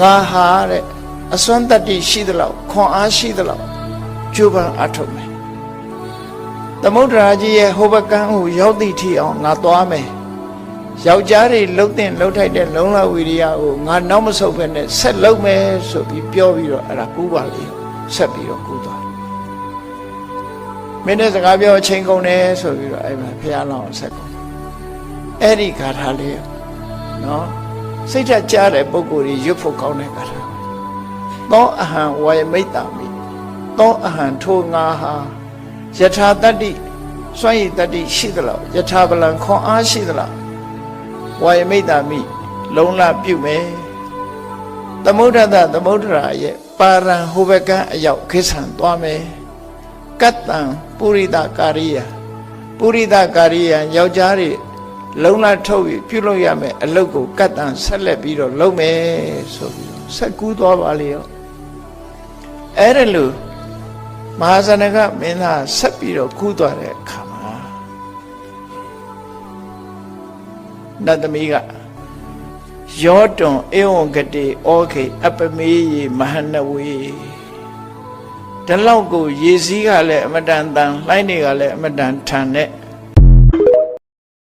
ငါဟာတဲ့အစွမ်းတတ္တိရှိသလောက်ခွန်အားရှိသလောက်ကြိုးပမ်းအထုတ်မယ်သမုဒ္ဒရာကြီးရဲ့ဟိုဘကန်းကိုရောက်သည့်ထိအောင်ငါသွားမယ်ယောက်ျားတွေလှုပ်တဲ့လှုပ်ထိုက်တဲ့လုံလဝီရိယကိုငါနောက်မဆုတ်ဘဲနဲ့ဆက်လုပ်မယ်ဆိုပြီးပြောပြီးတော့အဲ့ဒါကူးပါလေဆက်ပြီးတော့ကူးသွားမင်းနဲ့စကားပြောအချိန်ကုန်တယ်ဆိုပြီးတော့အဲ့မှာဖះလောင်းဆက်ကုန်အဲ့ဒီဂါထာလေးနော် စိတ်ထကြတဲ့ပုံကိုယ်ကြီးရွတ်ဖို့ကောင်းတဲ့ဂါထာသောအဟံဝေမိတ်တာမိသောအဟံထိုငါဟာယထာတတ္တိစွန့်ရည်တတ္တိရှိသလားယထာပလံခွန်အားရှိသလားဝေမိတ်တာမိလုံလပြုမယ်သမုဒ္ဒတသမုဒ္ဒရာရဲ့ပါရံဟိုဘကံအရောက်ခိဆံသွားမယ်ကတ္တံပုရိသကာရိယပုရိသကာရိယယောက်ျားတွေ လုံလထုတ်ပြီးပြုလုပ်ရမယ်အလုပ်ကိုကတ္တံဆက်လက်ပြီးတော့လုပ်မယ်ဆိုပြီးတော့ဆက်ကူးသွားပါလေရောအဲ့ဒါလို့မဟာဇနကမင်းသားဆက်ပြီးတော့ကူးသွားတဲ့အခါမှာနတ်သမီးကယောတွန်ဧဝံဂတိဩခေအပမေးယေမဟနဝေဒီလောက်ကို ရေစည်းကလည်းအမတန်တန်လှိုင်းတွေကလည်းအမတန်ထန်တဲ့